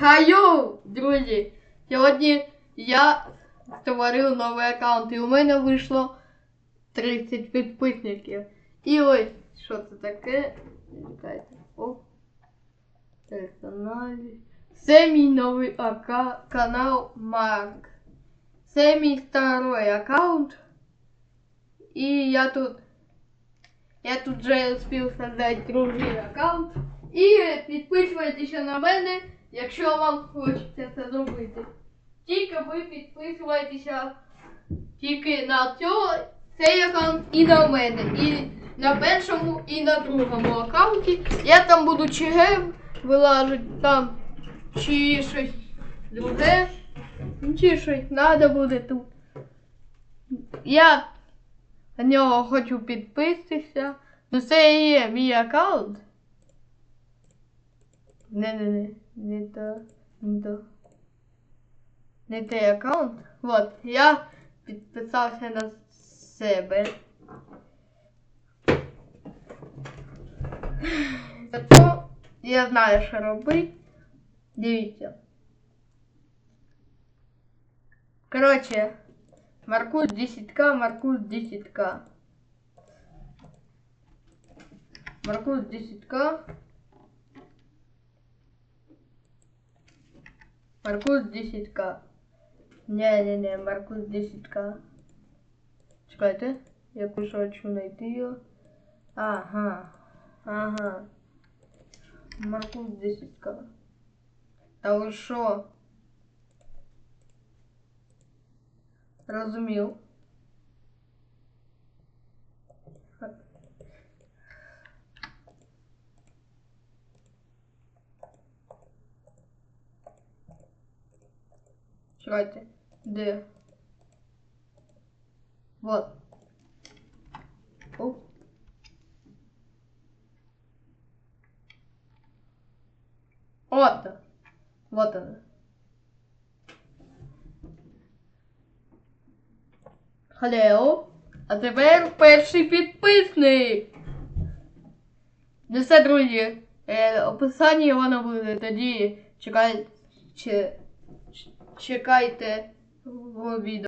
Хаю, друзі! Сьогодні я створив новий аккаунт і у мене вийшло 30 підписників. І ось, що це таке? Чекайте. О. Персоналі. Це мій новий ака- канал Марк. Це мій старий аккаунт. І я тут. Я тут вже успів создати другий аккаунт. І підписуйтеся на мене, якщо вам хочеться це зробити. Тільки ви підписуєтеся тільки на цього, цей аккаунт і на мене. І на першому, і на другому аккаунті. Я там буду ЧГ вилажити там чи щось друге. Чи щось треба буде тут. Я на нього хочу підписатися. Ну це є мій аккаунт. Не, не, не, не то, не то. Не той аккаунт. Вот, я підписався на себе. Зато я знаю, що робити. Дивіться. Короче, маркуй 10к, маркуй 10к. Маркуй 10к. Маркуз 10к. Не-не-не, Маркуз 10к. Чекайте, я хочу знайти його. Ага. Ага. Маркуз 10к. Та ви що? Розумів. Чекайте. Де? Вот. Оп. Вот. Вот она. Халео. А тепер перший підписник. Ну все, друзі. Е, описання воно буде тоді. Чекайте. Чекайте в відео.